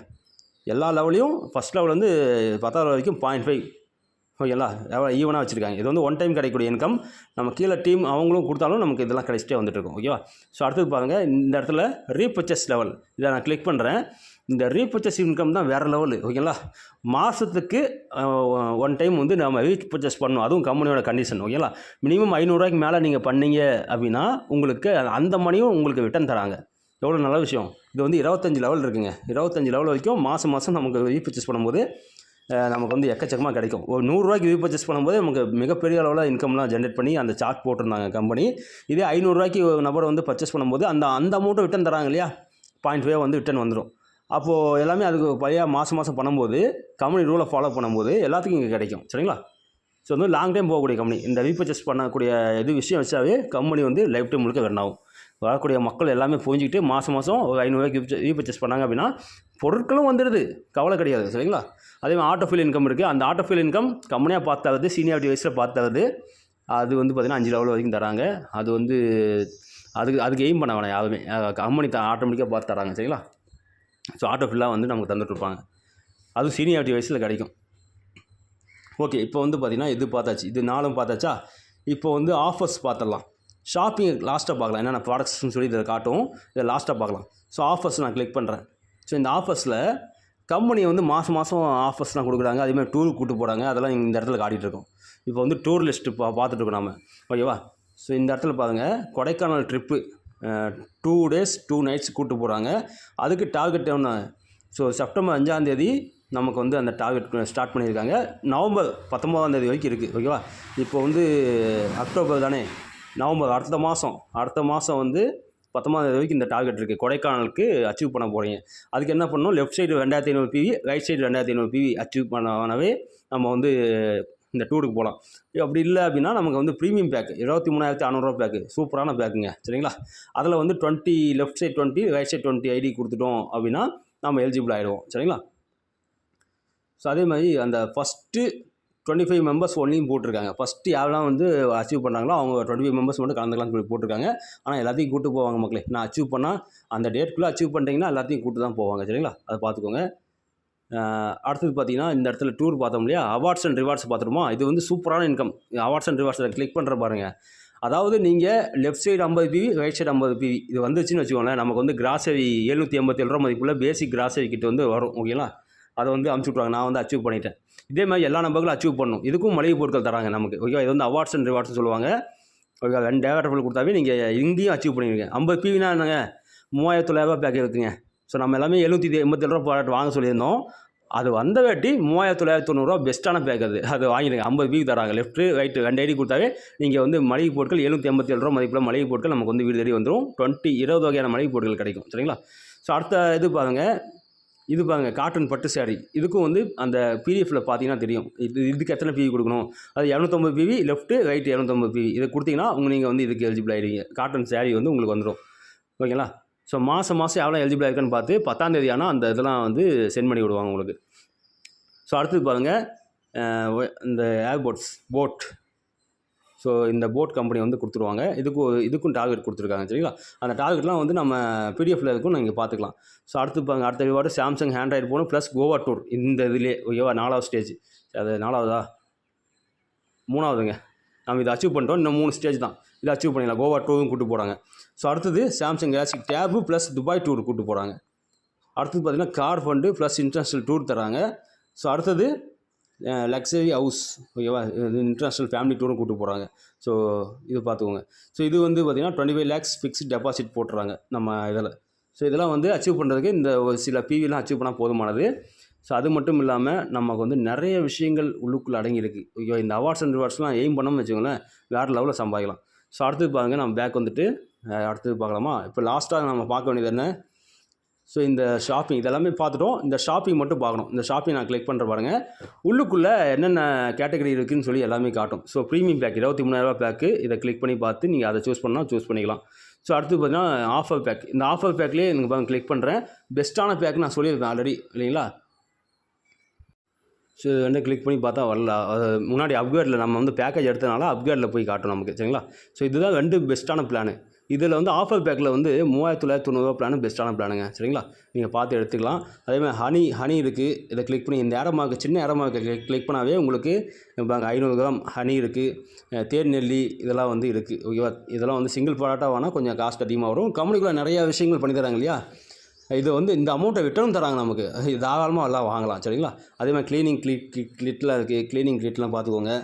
Speaker 1: எல்லா லெவலையும் ஃபஸ்ட் லெவல் வந்து பத்தாவது வரைக்கும் பாயிண்ட் ஃபைவ் ஓகேங்களா எவ்வளோ ஈவனாக வச்சுருக்காங்க. இது வந்து ஒன் டைம் கிடைக்கக்கூடிய இன்கம் நம்ம கீழே டீம் அவங்களும் கொடுத்தாலும் நமக்கு இதெல்லாம் கிடைச்சிட்டே வந்துட்டு இருக்கும். ஓகேவா ஸோ அடுத்தது பாருங்கள் இந்த இடத்துல ரீபர்ச்சஸ் லெவல் இதை நான் கிளிக் பண்ணுறேன் இந்த ரீபர்ச்சஸ் இன்கம் தான் வேறு லெவலு ஓகேங்களா மாதத்துக்கு ஒன் டைம் வந்து நம்ம ரீபர்ச்சஸ் பண்ணணும். அதுவும் கம்பெனியோட கண்டிஷன் ஓகேங்களா மினிமம் ஐநூறுரூவாய்க்கு மேலே நீங்கள் பண்ணீங்க அப்படின்னா உங்களுக்கு அந்த மணியும் உங்களுக்கு ரிட்டர்ன் தராங்க. எவ்வளோ நல்ல விஷயம். இது வந்து இருபத்தஞ்சி லெவல் இருக்குங்க. இருபத்தஞ்சி லெவல் வரைக்கும் மாதம் மாதம் நமக்கு ரீபர்ச்சஸ் பண்ணும்போது நமக்கு வந்து எக்கச்சக்கமாக கிடைக்கும். ஒரு நூறுரூவாய்க்கு பர்ச்சேஸ் பண்ணும்போது நமக்கு மிகப்பெரிய அளவில் இன்கம்லாம் ஜென்ரேட் பண்ணி அந்த சார்ட் போட்டிருந்தாங்க கம்பெனி இதே ஐநூறுரூவாய்க்கு ஒரு நபர் வந்து பர்ச்சேஸ் பண்ணும்போது அந்த அந்த அமௌண்ட்டை ரிட்டன் தராங்க இல்லையா? பாயிண்ட் ஃபைவ் வந்து ரிட்டன் வந்துடும் அப்போது எல்லாமே அதுக்கு பழைய மாதம் மாதம் பண்ணும்போது கம்பெனி ரூலை ஃபாலோ பண்ணும்போது எல்லாத்துக்கும் இங்கே கிடைக்கும். சரிங்களா? ஸோ வந்து லாங் டைம் போகக்கூடிய கம்பெனி இந்த ரீபர்ச்சேஸ் பண்ணக்கூடிய இது விஷயம் வச்சாவே கம்பெனி வந்து லைஃப் டைம் முழுக்க ரன் ஆகும். வரக்கூடிய மக்கள் எல்லாமே புரிஞ்சுக்கிட்டு மாதம் மாதம் ஒரு ஐநூறுரூவாய்க்கு ரீபர்ச்சேஸ் பண்ணாங்க அப்படின்னா பொருட்களும் வந்துடுது. கவலை கிடையாது சரிங்களா? அதே மாதிரி ஆட்டோஃபில் இன்கம் இருக்குது அந்த ஆட்டோஃபில் இன்கம் கம்பெனியாக பார்த்தாருது சீனியாரிட்டி வயசில் பார்த்தாருது அது வந்து பார்த்திங்கன்னா அஞ்சு லெவல் வரைக்கும் தராங்க. அது வந்து அதுக்கு அதுக்கு எய்ம் பண்ண வேணாம் யாருமே. கம்பெனி த ஆட்டோமேட்டிக்காக பார்த்து தராங்க சரிங்களா? ஸோ ஆட்டோ ஃபில்லாக வந்து நமக்கு தந்துட்டுருப்பாங்க அதுவும் சீனியாரிட்டி வயசில் கிடைக்கும். ஓகே இப்போ வந்து பார்த்திங்கன்னா இது பார்த்தாச்சு. இது நாலும் பார்த்தாச்சா? இப்போ வந்து ஆஃபர்ஸ் பார்த்துடலாம். ஷாப்பிங் லாஸ்ட்டாக பார்க்கலாம். என்னென்ன ப்ராடக்ட்ஸ்னு சொல்லி இதை காட்டும். இதை லாஸ்ட்டாக பார்க்கலாம். ஸோ ஆஃபர்ஸ் நான் கிளிக் பண்ணுறேன் ஸோ இந்த ஆஃபர்ஸில் கம்பெனி வந்து மாதம் மாதம் ஆஃபர்ஸ்லாம் கொடுக்குறாங்க. அதேமாதிரி டூர் கூட்டு போகிறாங்க அதெல்லாம் இந்த இடத்துல காட்டிகிட்டு இருக்கோம். இப்போ வந்து டூர் லிஸ்ட்டு பா பார்த்துட்ருக்கோம் நம்ம ஓகேவா ஸோ இந்த இடத்துல பாருங்கள் Kodaikanal trip two days two nights கூட்டு போகிறாங்க அதுக்கு டார்கெட் ஒன்று ஸோ செப்டம்பர் அஞ்சாந்தேதி நமக்கு வந்து அந்த டார்கெட் ஸ்டார்ட் பண்ணியிருக்காங்க. நவம்பர் பத்தொம்போதாந்தேதி வரைக்கும் இருக்குது ஓகேவா இப்போ வந்து அக்டோபர் தானே? நவம்பர் அடுத்த மாதம் அடுத்த மாதம் வந்து பத்தொம்பதாம் தேதி வரைக்கும் இந்த டார்கெட் இருக்குது கொடைக்கானலுக்கு அச்சீவ் பண்ண போகிறீங்க அதுக்கு என்ன பண்ணணும்? லெஃப்ட் சைடு ரெண்டாயிரத்தி ஐநூறு பிவி ரைட் சைடு ரெண்டாயிரத்தி ஐநூறு பிவி அச்சீவ் பண்ணவே நம்ம வந்து இந்த டூருக்கு போகலாம் அப்படி இல்லை அப்படின்னா நமக்கு வந்து ப்ரீமியம் பேக் இருபத்தி மூணாயிரத்தி அறநூறுவா பேக்கு சூப்பரான பேக்குங்க சரிங்களா? அதில் வந்து twenty left side twenty right side twenty ID கொடுத்துட்டோம் அப்படின்னா நம்ம எலிஜிபிள் ஆகிடுவோம் சரிங்களா? ஸோ அதே மாதிரி அந்த ஃபஸ்ட்டு டுவெண்ட்டி ஃபைவ் மெம்பர்ஸ் ஒன்லையும் போட்டிருக்காங்க. ஃபஸ்ட்டு யாரெல்லாம் வந்து அச்சீவ் பண்ணுறாங்களோ அவங்க டுவெண்ட்டி ஃபைவ் மெம்பர்ஸ் மட்டும் கலந்துக்கலாம்னு சொல்லி போட்டிருக்காங்க. ஆனால் எல்லாத்தையும் கூட்டு போவாங்க மக்களே. நான் அச்சீவ் பண்ணால் அந்த டேட்குள்ளே அச்சீவ் பண்ணிட்டீங்கன்னா எல்லாத்தையும் கூட்டு தான் போவாங்க. சரிங்களா? அதை பார்த்துக்கோங்க. அடுத்தது பார்த்தீங்கன்னா இந்த இடத்துல டூர் பார்த்தோம் இல்லையா? அவார்ட்ஸ் அண்ட் ரிவார்ட்ஸ் பார்த்துருமா இது வந்து சூப்பரான இன்கம் அவார்ட்ஸ் அண்ட் ரிவார்ட்ஸில் கிளிக் பண்ணுற பாருங்கள் அதாவது நீங்கள் லெஃப்ட் சைடு ஐம்பது பிவி ரைட் சைடு ஐம்பது பிவி இது வந்துச்சுன்னு வச்சுக்கோங்களேன். நமக்கு வந்து கிராசரி எழுநூற்றி எண்பத்தேழு ரூபா மதிப்புள்ள பேசிக் கிராசரி கிட்ட வந்து வரும். ஓகேங்களா அதை வந்து அமுச்சு விட்ருவாங்க நான் வந்து அச்சீவ் பண்ணிட்டேன். இதே மாதிரி எல்லா நம்பர்களும் அச்சீவ் பண்ணணும். இதுக்கும் மளிகை பொருட்கள் தராங்க நமக்கு. ஓகே இது வந்து அவார்ட்ஸ் அண்ட் ரிவார்ட்ஸ் சொல்லுவாங்க. ஓகே ரெண்டு டேவரபிள் கொடுத்தாவே நீங்கள் இங்கேயும் அச்சீவ் பண்ணிடுவீங்க. ஐம்பது பிவினா என்னங்க? மூவாயிரத்து தொள்ளாயிரரூபா பேக்கே இருக்குங்க. ஸோ நம்ம எல்லாமே எழுநூற்றி எண்பத்தேழு ரூபா ப்ராடக்ட் வாங்க சொல்லியிருந்தோம். அது வந்த வேட்டி மூவாயிரத்தி தொள்ளாயிரத்தி தொண்ணூறுரூவா பெஸ்ட்டான பேக் அது. அது வாங்கிடுங்க. ஐம்பது பிவி தராங்க. லெஃப்ட்டு ரைட்டு ரெண்டு ஐடி கொடுத்தாவே நீங்கள் வந்து மளிகை பொருட்கள் எழுநூற்றி எண்பத்தி ஏழு ரூபா மதிப்புள்ள மளிகை பொருட்கள் நமக்கு வந்து வீடு தேடி வந்துடும் டுவெண்ட்டி இருபது வகையான மளிகை பொருட்கள் கிடைக்கும். சரிங்களா? ஸோ அடுத்த இது பாருங்கள் இது பாருங்கள் காட்டன் பட்டு சேரீ இதுக்கும் வந்து அந்த பிடிஎஃப்ல பார்த்தீங்கன்னா தெரியும். இது இதுக்கு எத்தனை பிவி கொடுக்கணும்? அது இரநூத்தம்பது பிவி லெஃப்ட்டு ரைட்டு இரநூத்தம்பது பிவி இதை கொடுத்தீங்கன்னா உங்கள் நீங்கள் வந்து இதுக்கு எலிஜிபிள் ஆகிடுவீங்க காட்டன் saree வந்து உங்களுக்கு வந்துடும் ஓகேங்களா? ஸோ மாதம் மாதம் எவ்வளோ எலிஜிபிள் இருக்குன்னு பார்த்து பத்தாம் தேதி ஆனால் அந்த இதெல்லாம் வந்து சென்ட் பண்ணி விடுவாங்க உங்களுக்கு. ஸோ அடுத்தது பாருங்கள் இந்த ஏர்போட்ஸ் போட் ஸோ இந்த போட் கம்பெனி வந்து கொடுத்துருவாங்க. இதுக்கு இதுக்கும் டார்கெட் கொடுத்துருக்காங்க சரிங்களா? அந்த டார்கெட்லாம் வந்து நம்ம பிடிஎஃப்ல இருக்கும் நீங்கள் பார்த்துக்கலாம். ஸோ அடுத்து பாருங்க அடுத்த விவாடு சாம்சங் ஹேண்ட்ராய்டு போகணும் ப்ளஸ் கோவா டூர் இந்த இதுலேயே ஓகேவா நாலாவது ஸ்டேஜ் அது நாலாவதா? மூணாவதுங்க. நம்ம இதை அச்சீவ் பண்ணிட்டோம். இன்னும் மூணு ஸ்டேஜ் தான். இதை அச்சீவ் பண்ணிடலாம். கோவா டூவும் கூட்டு போகிறாங்க ஸோ அடுத்தது Samsung Galaxy tab plus Dubai tour கூட்டு போகிறாங்க அடுத்தது பார்த்தீங்கன்னா car fund plus international tour தராங்க ஸோ அடுத்தது லக்ஸரி ஹவுஸ் ஓகேவா இன்டர்நேஷ்னல் ஃபேமிலி டூரும் கூட்டு போகிறாங்க ஸோ இது பார்த்துக்கோங்க ஸோ இது வந்து பார்த்திங்கன்னா twenty five lakhs fixed deposit போட்டுறாங்க நம்ம இதில். ஸோ இதெல்லாம் வந்து அச்சீவ் பண்ணுறதுக்கு இந்த ஒரு சில பிவிலாம் அச்சீவ் பண்ணால் போதுமானது. ஸோ அது மட்டும் இல்லாமல் நமக்கு வந்து நிறைய விஷயங்கள் உள்ளுக்குள்ளே அடங்கியிருக்கு. ஓகேவா இந்த அவார்ட்ஸ் அண்ட் ரிவார்ட்ஸ்லாம் எய்ம் பண்ணோம்னு வச்சுக்கோங்களேன் வேறு லெவலில் சம்பாதிக்கலாம். ஸோ அடுத்தது பாருங்கள் நம்ம பேக் வந்துட்டு அடுத்தது பார்க்கலாமா? இப்போ லாஸ்ட்டாக நம்ம பார்க்க வேண்டியது என்ன? ஸோ இந்த ஷாப்பிங் இதெல்லாமே பார்த்துட்டோம். இந்த ஷாப்பிங் மட்டும் பார்க்கணும். இந்த ஷாப்பிங் நான் கிளிக் பண்ணுற பாருங்கள் உள்ளுக்குள்ளே என்னென்ன கேட்டகரி இருக்குதுன்னு சொல்லி எல்லாமே காட்டும். ஸோ ப்ரீமியம் பேக் இருபத்தி மூணாயிரரூபா பேக்கு இதை கிளிக் பண்ணி பார்த்து நீங்கள் அதை சூஸ் பண்ணால் சூஸ் பண்ணிக்கலாம். ஸோ அடுத்து பார்த்தீங்கன்னா ஆஃபர் பேக் இந்த ஆஃபர் பேக்லேயே நீங்கள் பாருங்க கிளிக் பண்ணுறேன் பெஸ்ட்டான பேக் நான் சொல்லியிருப்பேன் ஆல்ரெடி இல்லைங்களா? ஸோ இது வந்து கிளிக் பண்ணி பார்த்தா வரல. முன்னாடி அப்கிரேடில் நம்ம வந்து பேக்கேஜ் எடுத்தனால அப்கிரேடில் போய் காட்டும் நமக்கு சரிங்களா? ஸோ இதுதான் ரெண்டு பெஸ்ட்டான பிளானு இதில் வந்து ஆஃபர் பேக்கில் வந்து மூவாயிரத்தி தொள்ளாயிரத்தி தொண்ணூறுவா பிளான் பெஸ்ட்டான பிளானுங்க சரிங்களா? நீங்கள் பார்த்து எடுத்துக்கலாம். அதே மாதிரி ஹனி ஹனி இருக்குது இதை கிளிக் பண்ணி இந்த இடமாக சின்ன ஏரோ மார்க்கு கிளிக் பண்ணாவே உங்களுக்கு ஐநூறு கிராம் ஹனி இருக்குது தேன் நெல்லி இதெல்லாம் வந்து இருக்குது ஓகேவா இதெல்லாம் வந்து சிங்கிள் ப்ராடக்டாக வேணால் கொஞ்சம் காஸ்ட் அதிகமாக வரும். கம்பெனிக்குள்ளே நிறையா விஷயங்கள் பண்ணி தராங்க இல்லையா? இது வந்து இந்த அமௌண்ட்டை விட்டனும் தராங்க நமக்கு. இது தாராளமாக எல்லாம் வாங்கலாம் சரிங்களா? அதே மாதிரி க்ளீனிங் கிளிட் கிளிட்லாம் இருக்குது க்ளீனிங் கிளிட்லாம் பார்த்துக்கோங்க.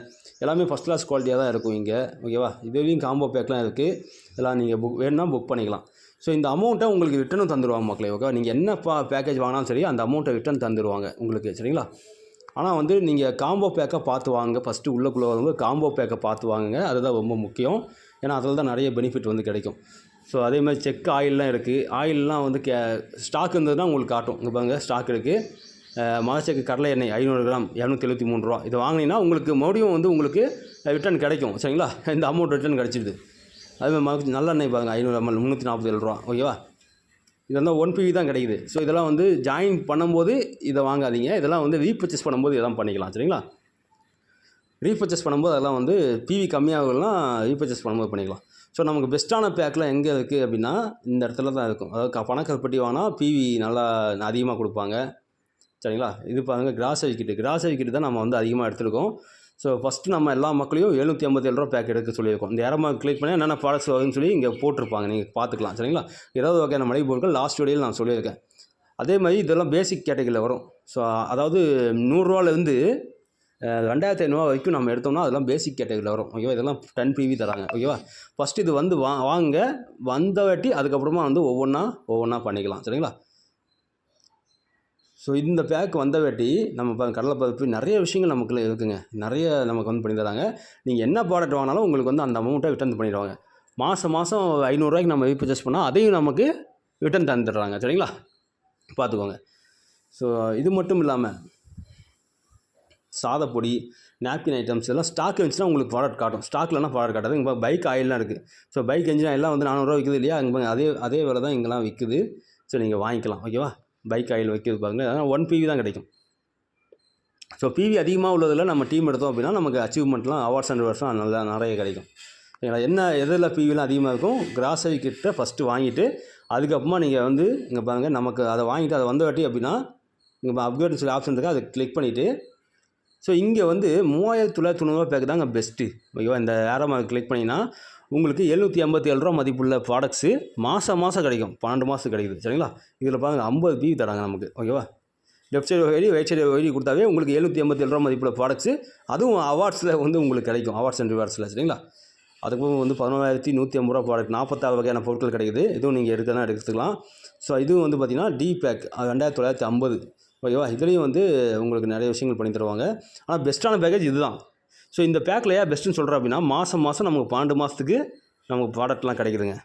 Speaker 1: எல்லாமே ஃபஸ்ட் கிளாஸ் குவாலிட்டியாக தான் இருக்கும் இங்கே. ஓகேவா இதுலேயும் காம்போ பேக்லாம் இருக்குது இதெல்லாம் நீங்கள் புக் வேணும்னா புக் பண்ணிக்கலாம். ஸோ இந்த அமௌண்ட்டை உங்களுக்கு ரிட்டனும் தந்துடுவாங்க மக்களே ஓகேவா நீங்கள் என்ன பா பேக்கேஜ் வாங்கினாலும் சரி அந்த அமௌண்ட்டை ரிட்டன் தந்துடுவாங்க உங்களுக்கு சரிங்களா? ஆனால் வந்து நீங்கள் காம்போ பேக்கை பார்த்து வாங்க ஃபஸ்ட்டு உள்ளக்குள்ளே வரும்போது காம்போ பேக்கை பார்த்து வாங்குங்க. அதுதான் ரொம்ப முக்கியம். ஏன்னா அதில் தான் நிறைய பெனிஃபிட் வந்து கிடைக்கும். ஸோ அதே மாதிரி செக் ஆயில்லாம் இருக்குது ஆயில்லாம் வந்து கே ஸ்டாக் இருந்ததுன்னா உங்களுக்கு காட்டும். இங்கே பாருங்கள் ஸ்டாக் இருக்குது மலச்செக்கு கடலை எண்ணெய் ஐநூறு கிராம் இரநூத்தி எழுபத்தி மூணு ரூபா. இதை வாங்கினீங்கன்னா உங்களுக்கு மறுபடியும் வந்து உங்களுக்கு ரிட்டர்ன் கிடைக்கும். சரிங்களா? இந்த அமௌண்ட் ரிட்டர்ன் கிடச்சிடுது. அதே மாதிரி நல்லெண்ணெய் பாருங்கள் ஐநூறு எம்எல் முந்நூற்றி நாற்பத்தி ஏழு ரூபா. ஓகேவா? இது வந்து ஒன் பிவி தான் கிடைக்குது. ஸோ இதெல்லாம் வந்து ஜாயின் பண்ணும்போது இதை வாங்காதீங்க. இதெல்லாம் வந்து ரீபர்ச்சேஸ் பண்ணும்போது இதெல்லாம் பண்ணிக்கலாம். சரிங்களா? ரீபர்ச்சேஸ் பண்ணும்போது அதெல்லாம் வந்து பிவி கம்மியாகலாம் ரீபர்ச்சேஸ் பண்ணும்போது பண்ணிக்கலாம். ஸோ நமக்கு பெஸ்ட்டான பேக்கெலாம் எங்கே இருக்குது அப்படின்னா இந்த இடத்துல தான் இருக்கும். அதாவது பணக்கற்பட்டி பணக்கருப்பட்டி வாங்கினா பிவி நல்லா அதிகமாக கொடுப்பாங்க. சரிங்களா? இது பாருங்க கிராசரி கிட்டு கிராசரி கிட்டு தான் நம்ம வந்து அதிகமாக எடுத்துருக்கோம். ஸோ ஃபஸ்ட்டு நம்ம எல்லா மக்களையும் எழுநூற்றி ஐம்பத்தேழு ரூபா பேக் எடுக்க சொல்லியிருக்கோம். இந்த இரமா கிளிக் பண்ணி என்னென்ன ப்ராடக்ட்ஸ் வருதுன்னு சொல்லி இங்கே போட்டிருப்பாங்க. நீங்கள் பார்த்துக்கலாம். சரிங்களா? இருபது வகையான மளிகை பொருட்கள் லாஸ்ட் வீடியோவில் நான் சொல்லியிருக்கேன். அதே மாதிரி இதெல்லாம் பேசிக் கேட்டகரியில் வரும். ஸோ அதாவது நூறுரூவாலேருந்து ரெண்டாயிரத்தி ஐநூறுவா வரைக்கும் நம்ம எடுத்தோம்னா அதெல்லாம் பேசிக் கேட்டகரியில் வரும். ஓகேவா இதெல்லாம் டென் பிவி தராங்க. ஓகேவா ஃபஸ்ட்டு இது வந்து வா வாங்க. வந்த வாட்டி அதுக்கப்புறமா வந்து ஒவ்வொன்றா ஒவ்வொன்றா பண்ணிக்கலாம். சரிங்களா? ஸோ இந்த பேக் வந்த வாட்டி நம்ம இப்போ கடலைப்பருப்பு நிறைய விஷயங்கள் நமக்குள்ள இருக்குங்க. நிறைய நமக்கு வந்து பண்ணி தராங்க. நீங்கள் என்ன ப்ராடக்ட் வாங்கினாலும் உங்களுக்கு வந்து அந்த அமௌண்ட்டை ரிட்டர்ன் பண்ணிடுவாங்க. மாதம் மாதம் ஐநூறுரூவாய்க்கு நம்ம ரீபர்ச்சேஸ் பண்ணால் அதையும் நமக்கு ரிட்டர்ன் தந்துடுறாங்க. சரிங்களா? பார்த்துக்கோங்க. ஸோ இது மட்டும் இல்லாமல் சாதப்பொடி நாப்கின் ஐட்டம்ஸ் எல்லாம் ஸ்டாக் இருந்துச்சுன்னா உங்களுக்கு ப்ராடக்ட் காட்டும். ஸ்டாக்லனா ப்ராடக்ட் காட்டாது. இங்கே பைக் ஆயிலெலாம் இருக்குது ஸோ பைக் என்ஜின் ஆயிலெலாம் வந்து நானூறுரூவா விற்குது இல்லையா? அங்கே பாருங்க, அதே அதே விலை தான் இங்கெல்லாம் விற்குது ஸோ நீங்கள் வாங்கிக்கலாம். ஓகேவா பைக் ஆயில் வைக்கிறது பாருங்க. அதனால் ஒன் பிவி தான் கிடைக்கும். ஸோ பிவி அதிகமாக உள்ளதில் நம்ம டீம் எடுத்தோம் அப்படின்னா நமக்கு அச்சீவ்மெண்ட்லாம் அவார்ட்ஸ் அண்ட் அவார்ட்ஸ்லாம் நல்லா நிறைய கிடைக்கும். சரிங்களா? என்ன எதில் பிவிலாம் அதிகமாக இருக்கும்? கிராசரி கிட்ட ஃபஸ்ட்டு வாங்கிட்டு அதுக்கப்புறமா நீங்கள் வந்து இங்கே பாருங்கள் நமக்கு அதை வாங்கிட்டு அதை வந்த வாட்டி அப்படின்னா இங்கே அப்கிரேட்னு சொல்லி ஆப்ஷன் இருக்குது அதை கிளிக் பண்ணிவிட்டு ஸோ இங்கே வந்து மூவாயிரத்தி தொள்ளாயிரத்தி தொண்ணூறுபா பேக் தாங்க பெஸ்ட்டு ஓகேவா இந்த ஏரோ மார்க் கிளிக் பண்ணிங்கன்னா உங்களுக்கு எழுநூற்றி ஐம்பத்தி ஏழு ரூபா மதிப்புள்ள ப்ராடக்ட்ஸு மாதம் மாதம் கிடைக்கும். பன்னெண்டு மாதம் கிடைக்குது. சரிங்களா? இதில் பாருங்கள் ஐம்பது பிவி தராங்க நமக்கு. ஓகேவா left side ID right side ID கொடுத்தாவே உங்களுக்கு எழுநூற்றி ஐம்பத்தி ஏழு ரூபா மதிப்புள்ள ப்ராடக்ட்ஸு அதுவும் அவார்ட்ஸில் வந்து உங்களுக்கு கிடைக்கும். அவார்ட்ஸ் அண்ட் ரிவார்ட்ஸில் சரிங்களா? அதுக்கப்புறம் வந்து பதினோராயிரத்தி நூற்றி ஐம்பது ரூபா ப்ராடக்ட் நாற்பத்தாறு வகையான பொருட்கள் கிடைக்குது. இதுவும் நீங்கள் எடுக்கலாம் எடுத்துக்கலாம். ஸோ இதுவும் வந்து பார்த்திங்கன்னா டி பேக் ரெண்டாயிரத்தி தொள்ளாயிரத்தி ஐம்பது. ஓகேவா இதுலேயும் வந்து உங்களுக்கு நிறைய விஷயங்கள் பண்ணி தருவாங்க. ஆனால் பெஸ்ட்டான பேக்கேஜ் இதுதான். ஸோ இந்த பேக்கில் ஏன் பெஸ்ட்டுன்னு சொல்கிறேன் அப்படின்னா மாதம் மாதம் நமக்கு பன்னெண்டு மாதத்துக்கு நமக்கு ப்ராடக்ட்லாம் கிடைக்குதுங்க.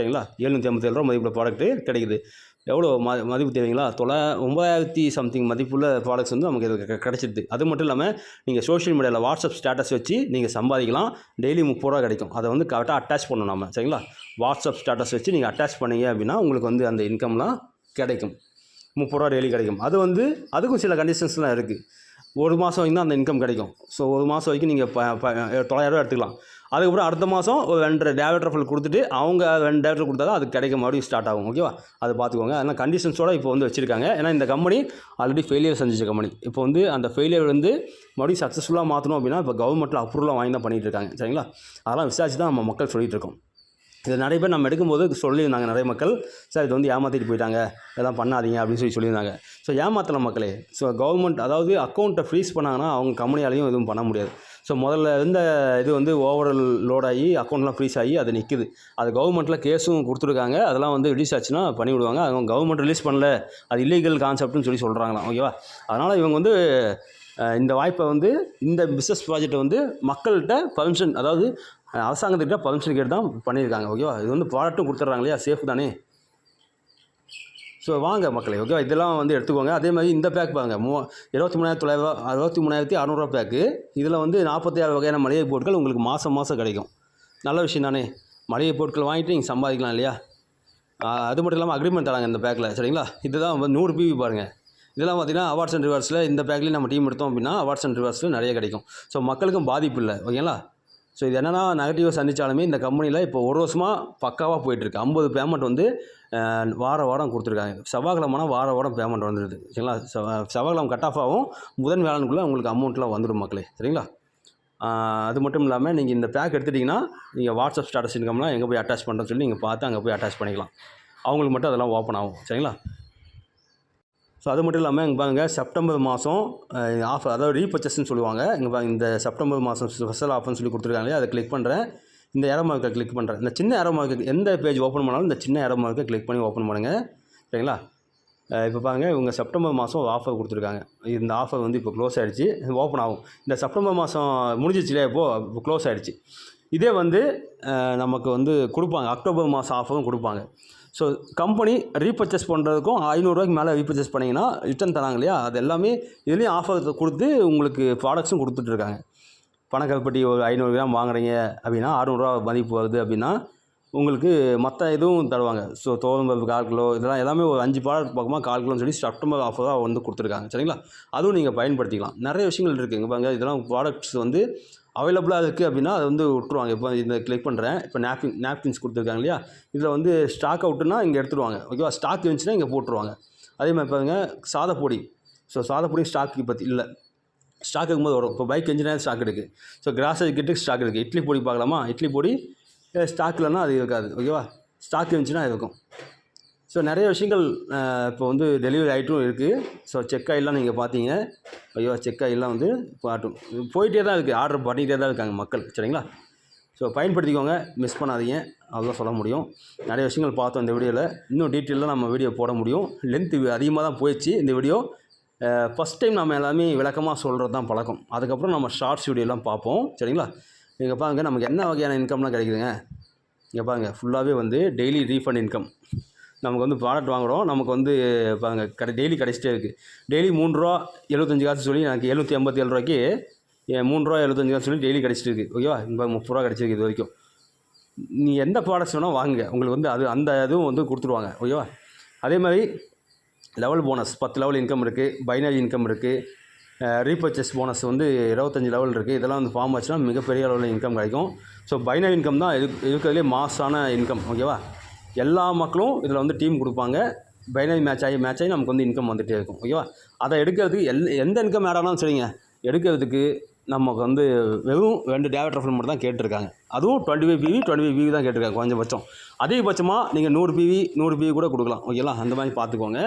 Speaker 1: சரிங்களா? எழுநூற்றி ஐம்பத்தேழு ரூபா மதிப்புள்ள ப்ராடக்ட்டு கிடைக்குது. எவ்வளோ ம மதிப்பு தெரியுங்களா? தொள்ளா ஒம்பதாயிரத்தி சம்திங் மதிப்புள்ள ப்ராடக்ட்ஸ் வந்து நமக்கு இது க- கிடைச்சிடுது அது மட்டும் இல்லாமல் நீங்கள் சோஷியல் மீடியாவில் வாட்ஸ்அப் ஸ்டேட்டஸ் வச்சு நீங்கள் சம்பாதிக்கலாம். டெய்லி முப்பது ரூபா கிடைக்கும். அதை வந்து கரெக்டாக அட்டாச் பண்ணணும் நம்ம சரிங்களா? வாட்ஸ்அப் ஸ்டேட்டஸ் வச்சு நீங்கள் அட்டாச் பண்ணீங்க அப்படின்னா உங்களுக்கு வந்து அந்த இன்கம்லாம் கிடைக்கும். முப்பது ரூபா டெய்லி கிடைக்கும். அது வந்து அதுக்கும் சில கண்டிஷன்ஸ்லாம் இருக்குது ஒரு மாதம் வரைக்கும் தான் அந்த இன்கம் கிடைக்கும். ஸோ ஒரு மாதம் வரைக்கும் நீங்கள் ப தொள்ளாயிரரூவா எடுத்துக்கலாம். அதுக்கப்புறம் அடுத்த மாதம் ஒரு ரெண்டு டேவட் ஃபுல் கொடுத்துட்டு அவங்க ரெண்டு டேவட் கொடுத்தா தான் அது கிடைக்க மறுபடியும் ஸ்டார்ட் ஆகும். ஓகேவா அது பார்த்துக்கோங்க. அதனால் கண்டிஷன்ஸோட இப்போ வந்து வச்சுருக்காங்க. ஏன்னா இந்த கம்பெனி ஆல்ரெடி ஃபெயிலியர் செஞ்சிச்ச கம்பெனி இப்போ வந்து அந்த ஃபெயிலியர் வந்து மறுபடியும் சக்ஸஸ்ஃபுல்லாக மாற்றணும் அப்படின்னா இப்போ கவர்மெண்ட்டில் அப்ரூவலாக வாங்கி தான் பண்ணிட்டு இருக்காங்க. சரிங்களா? அதெல்லாம் விசாரிச்சு தான் நம்ம மக்கள் சொல்லிகிட்டு இருக்கோம். இது நிறைய பேர் நம்ம எடுக்கும்போது சொல்லியிருந்தாங்க நிறைய மக்கள் சார் இது வந்து ஏமாற்றிட்டு போயிட்டாங்க இதெல்லாம் பண்ணாதீங்க அப்படின்னு சொல்லி சொல்லியிருந்தாங்க. ஸோ ஏமாத்தலாம் மக்களே. ஸோ கவர்மெண்ட் அதாவது அக்கௌண்ட்டை ஃப்ரீஸ் பண்ணாங்கன்னா அவங்க கம்பெனியாலையும் எதுவும் பண்ண முடியாது. ஸோ முதல்ல இருந்த இது வந்து ஓவர் லோட் ஆகி அக்கௌண்ட்லாம் ஃப்ரீஸ் ஆகி அது நிற்குது அது கவர்மெண்ட்டில் கேஸும் கொடுத்துருக்காங்க. அதெல்லாம் வந்து ரிலீஸ் ஆச்சுன்னா பண்ணி விடுவாங்க. அவங்க கவர்மெண்ட் ரிலீஸ் பண்ணல. அது இல்லீகல் கான்செப்ட்னு சொல்லி சொல்கிறாங்களாம் ஓகேவா அதனால் இவங்க வந்து இந்த வாய்ப்பை வந்து இந்த பிஸ்னஸ் ப்ராஜெக்ட்டை வந்து மக்கள்கிட்ட பர்மிஷன் அதாவது அரசாங்கத்துக்கிட்ட பர்மிஷன் கேட்டு தான் பண்ணியிருக்காங்க ஓகேவா இது வந்து ப்ராடக்ட்டும் கொடுத்துட்றாங்க இல்லையா சேஃப் தானே? ஸோ வாங்க மக்களே ஓகேவா இதெல்லாம் வந்து எடுத்துக்கோங்க. அதே மாதிரி இந்த பேக் பாருங்க. மூ இருபத்தி மூணாயிரத்தி தொள்ளாயிரம் அறுபத்தி மூணாயிரத்தி அறநூறுவா பேக்கு இதில் வந்து நாற்பத்தி ஆறு வகையான மளிகை பொருட்கள் உங்களுக்கு மாதம் மாதம் கிடைக்கும். நல்ல விஷயம் தானே? மளிகை பொருட்கள் வாங்கிட்டு நீங்கள் சம்பாதிக்கலாம் இல்லையா? அது மட்டும் இல்லாமல் அக்ரிமெண்ட் தராங்க இந்த பேக்கில் சரிங்களா? இதுதான் வந்து நூறு பிவி பாருங்கள் இதெல்லாம் பார்த்தீங்கன்னா அவார்ட்ஸ் அண்ட் ரிவார்ட்ஸில் இந்த பேக்லேயும் நம்ம டீம் எடுத்தோம் அப்படின்னா அவார்ட்ஸ் அண்ட் ரிவார்ட்ஸில் நிறைய கிடைக்கும். ஸோ மக்களுக்கும் பாதிப்பு இல்லை ஓகேங்களா ஸோ இது என்னென்னா நெகட்டிவாக சந்தித்தாலுமே இந்த கம்பெனியில் இப்போ ஒரு வருஷமாக பக்காவாக போயிட்டுருக்கு. ஐம்பது பேமெண்ட் வந்து வார வாரம் கொடுத்துருக்காங்க. செவ்வாய்க்கிழமைனா வார வாரம் பேமெண்ட் வந்துடுது சரிங்களா? செவ்வா- செவ்வாய்க்கிழமை கட் ஆஃப் ஆகும். புதன் வேளாண்குள்ளே உங்களுக்கு அமௌண்ட்லாம் வந்துடும் மக்களே. சரிங்களா? அது மட்டும் இல்லாமல் நீங்கள் இந்த பேக் எடுத்துட்டிங்கன்னா நீங்கள் வாட்ஸ்அப் ஸ்டேட்டஸ் இன்கம்லாம் எங்கே போய் அட்டாச் பண்ணுறோம்னு சொல்லி நீங்கள் பார்த்து அங்கே போய் அட்டாச் பண்ணிக்கலாம். அவங்களுக்கு மட்டும் அதெல்லாம் ஓப்பன் ஆகும். சரிங்களா? ஸோ அது மட்டும் இல்லாமல் இங்கே பாருங்க செப்டம்பர் மாதம் ஆஃபர் அதாவது ரீபர்ச்சஸ்ன்னு சொல்லுவாங்க. இங்கே பாருங்க இந்த செப்டம்பர் மாதம் ஸ்பெஷல் ஆஃபர்னு சொல்லி கொடுத்துருக்காங்க அதை கிளிக் பண்ணுறேன் இந்த ஏரோ மார்க்கை கிளிக் பண்ணுறேன் இந்த சின்ன ஏரோ மார்க்கு எந்த பேஜ் ஓப்பன் பண்ணாலும் இந்த சின்ன ஏரோ மார்க்கை கிளிக் பண்ணி ஓப்பன் பண்ணுங்கள் சரிங்களா? இப்போ பாருங்க இவங்க செப்டம்பர் மாதம் ஒரு ஆஃபர் கொடுத்துருக்காங்க. இந்த ஆஃபர் வந்து இப்போ க்ளோஸ் ஆகிடுச்சு ஓப்பன் ஆகும். இந்த செப்டம்பர் மாதம் முடிஞ்சிச்சுலே இப்போது க்ளோஸ் ஆகிடுச்சு இதே வந்து நமக்கு வந்து கொடுப்பாங்க. அக்டோபர் மாதம் ஆஃபரும் கொடுப்பாங்க. ஸோ கம்பெனி ரீபர்ச்சேஸ் பண்ணுறதுக்கும் ஐநூறுரூவாய்க்கு மேலே ரீபர்ச்சேஸ் பண்ணிங்கன்னா ரிட்டர்ன் தராங்க இல்லையா? அது எல்லாமே இதுலேயும் ஆஃபர் கொடுத்து உங்களுக்கு ப்ராடக்ட்ஸும் கொடுத்துட்ருக்காங்க பணக்கல்பட்டி ஒரு ஐநூறு கிராம் வாங்குறீங்க அப்படின்னா அறுநூறுவா மதிப்பு வருது அப்படின்னா உங்களுக்கு மற்ற இதுவும் தருவாங்க. ஸோ தோதம்பருப்பு கால் கிலோ இதெல்லாம் எல்லாமே ஒரு அஞ்சு ப்ராடக்ட் பக்கமாக கால் கிலோன்னு சொல்லி செப்டம்பர் ஆஃபராக வந்து கொடுத்துருக்காங்க. சரிங்களா? அதுவும் நீங்கள் பயன்படுத்திக்கலாம். நிறைய விஷயங்கள் இருக்குங்க பாருங்க இதெல்லாம் ப்ராடக்ட்ஸ் வந்து அவைலபிளாக இருக்குது அப்படின்னா அதை வந்து விட்ருவாங்க இப்போ இந்த கிளிக் பண்ணுறேன் இப்போ நாப்கின் நாப்கின்ஸ் கொடுத்துருக்காங்க இல்லையா? இதில் வந்து ஸ்டாக் அவுட்டுனா இங்கே எடுத்துருவாங்க. ஓகேவா ஸ்டாக் இருந்துச்சுன்னா இங்கே போட்டுருவாங்க. அதே மாதிரி பாருங்க சாதப்பொடி ஸோ சாதப்பொடி ஸ்டாக் இப்போ இல்லை. ஸ்டாக் இருக்கும்போது வரும். இப்போ பைக் இன்ஜினியர் ஸ்டாக் இருக்குது ஸோ கிராசரி கிட்டுக்கு ஸ்டாக் இருக்குது இட்லி பொடி பார்க்கலாமா? இட்லி பொடி ஸ்டாக் இல்லைன்னா அது இருக்காது. ஓகேவா ஸ்டாக் இருந்துச்சுன்னா இருக்கும். ஸோ நிறைய விஷயங்கள் இப்போ வந்து டெலிவரி ஆகிட்டும் இருக்குது ஸோ செக் ஆயிலாம் நீங்கள் பார்த்தீங்க. ஐயோ செக் ஆயிலாம் வந்து பாட்டும் போயிட்டே தான் இருக்குது ஆர்டர் பண்ணிகிட்டே தான் இருக்காங்க மக்கள் சரிங்களா? ஸோ பயன்படுத்திக்கோங்க. மிஸ் பண்ணாதீங்க. அதுதான் சொல்ல முடியும். நிறைய விஷயங்கள் பார்த்தோம் இந்த வீடியோவில் இன்னும் டீட்டெயிலாக நம்ம வீடியோ போட முடியும். லென்த்து அதிகமாக தான் போயிடுச்சு இந்த வீடியோ. ஃபஸ்ட் டைம் நம்ம எல்லாமே விளக்கமாக சொல்கிறது தான் பழக்கம். அதுக்கப்புறம் நம்ம ஷார்ட்ஸ் வீடியோலாம் பார்ப்போம் சரிங்களா? இங்கே பாருங்கள் நமக்கு என்ன வகையான இன்கம்லாம் கிடைக்குதுங்க? இங்கே பாருங்க ஃபுல்லாகவே வந்து டெய்லி ரீஃபண்ட் இன்கம் நமக்கு வந்து ப்ராடக்ட் வாங்குகிறோம் நமக்கு வந்து பாருங்கள் கடை டெய்லி கிடச்சிட்டே இருக்குது டெய்லி மூணு ரூபா எழுபத்தஞ்சு காசு சொல்லி எனக்கு எழுநூற்றி ஐம்பத்தி ஏழு ரூபாய்க்கு என் மூணு ரூபா எழுபத்தஞ்சு காசு சொல்லி டெய்லி கிடச்சிட்டு இருக்குது ஓகேவா இப்போ முப்பது ரூபா கிடச்சிருக்கு இது வரைக்கும். நீ எந்த ப்ராடக்ட்ஸ் வேணால் வாங்குங்க. உங்களுக்கு வந்து அது அந்த இதுவும் வந்து கொடுத்துருவாங்க. ஓகேவா அதே மாதிரி லெவல் போனஸ் பத்து லெவல் இன்கம் இருக்குது பைனரி இன்கம் இருக்குது ரீபர்ச்சேஸ் போனஸ் வந்து இருபத்தஞ்சி லெவல் இருக்குது இதெல்லாம் வந்து ஃபார்ம் ஆச்சுன்னா மிகப்பெரிய அளவில் இன்கம் கிடைக்கும். ஸோ பைனரி இன்கம் தான் இது இருக்கிறதுலே மாசான இன்கம் ஓகேவா எல்லா மக்களும் இதில் வந்து டீம் கொடுப்பாங்க. பைனரி மேட்ச் ஆகி மேட்ச் ஆகி நமக்கு வந்து இன்கம் வந்துகிட்டே இருக்கும். ஓகேவா அதை எடுக்கிறதுக்கு எல் எந்த இன்கம் ஆடாலும் சரிங்க. எடுக்கிறதுக்கு நமக்கு வந்து வெறும் ரெண்டு டேவட் ரெஃபர் மட்டும் தான் கேட்டிருக்காங்க. அதுவும் twenty five PV twenty five PV தான் கேட்டிருக்காங்க குறைஞ்சபட்சம். அதிகபட்சமாக நீங்கள் நூறு பிவி நூறு பிவி கூட கொடுக்கலாம். ஓகேங்களா அந்த மாதிரி பார்த்துக்கோங்க.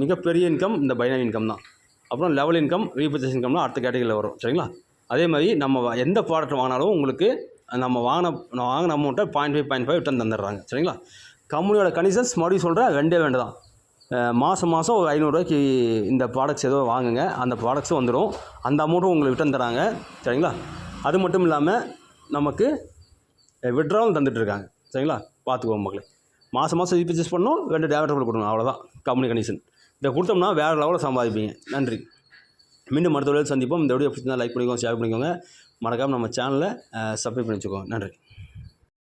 Speaker 1: மிகப்பெரிய இன்கம் இந்த பைனரி இன்கம் தான். அப்புறம் லெவல் இன்கம் ரீபர்ச்சேஸ் இன்கம்லாம் அடுத்த கேட்டகரியில் வரும். சரிங்களா? அதே மாதிரி நம்ம எந்த ப்ராடக்ட் வாங்கினாலும் உங்களுக்கு நம்ம வாங்கின வாங்கின அமௌண்ட்டை point five point five return தந்துடுறாங்க. சரிங்களா? கம்பெனியோட கண்டிஷன்ஸ் மறுபடியும் சொல்கிறேன் ரெண்டே ரெண்டு தான். மாதம் மாதம் ஒரு ஐநூறுரூவாய்க்கு இந்த ப்ராடக்ட்ஸ் ஏதோ வாங்குங்க. அந்த ப்ராடக்ட்ஸும் வந்துடும் அந்த அமௌண்ட்டும் உங்களுக்கு ரிட்டன் தராங்க. சரிங்களா? அது மட்டும் இல்லாமல் நமக்கு விட்ராவும் தந்துட்டுருக்காங்க. சரிங்களா? பார்த்துக்குவோம் மக்களே. மாதம் மாதம் ரீபர்ச்சேஸ் பண்ணணும் ரெண்டு டேவட்டபிள் கொடுக்கணும். அவ்வளோதான் கம்பெனி கண்டிஷன் இதை கொடுத்தோம்னா வேறு லெவலில் சம்பாதிப்பீங்க. நன்றி. மீண்டும் மருத்துவர்கள் சந்திப்போம். இந்த வீடியோ பிடிச்சிருந்தா லைக் பண்ணிக்கோங்க ஷேர் பண்ணிக்கோங்க. மறக்காமல் நம்ம சேனலை சப்ஸ்கிரைப் பண்ணி வச்சுக்கோங்க நன்றி.